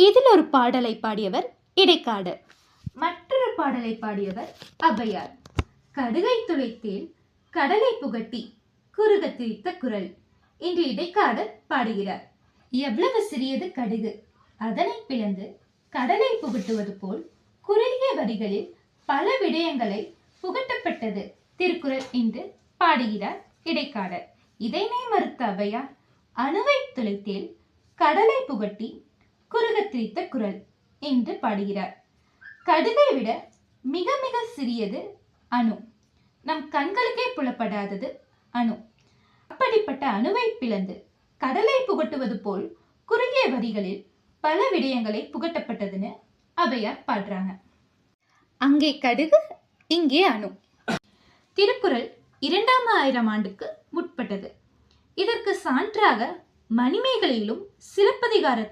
இதில் ஒரு பாடலை பாடியவர் இடைக்காடர் மற்றொரு பாடலை பாடியவர் அபையார். கடுகை துளைத்தேல் கடலை புகட்டி குறுக திரித்த குரல். இன்று இடைக்காடர் பாடுகிறார். எவ்வளவு சிறியது கடுகு. அதனை பிளந்து கடலை புகட்டுவது போல் குறுகிய வரிகளில் பல விடயங்களை புகட்டப்பட்டது திருக்குறள் என்று பாடுகிறார் இடைக்காடர் இதனை மறுத்த அவையார் அணுவை துளைத்தேல் கடலை புகட்டி குறுக குரல் என்று பாடுகிறார். கடுகை விட மிக மிக சிறியது அணு. நம் கண்களுக்கே புலப்படாதது அணு. அப்படிப்பட்ட அணுவை பிளந்து கடலை புகட்டுவது போல் குறுகிய வரிகளில் பல விடயங்களை புகட்டப்பட்டதுன்னு அவையார் பாடுறாங்க. அங்கே கடுகு இங்கே அணு. திருக்குறள் இரண்டாம் ஆயிரம் ஆண்டுக்கு முற்பட்டது. இதற்கு சான்றாக மணிமேகலையிலும் சிலப்பதிகாரத்தில்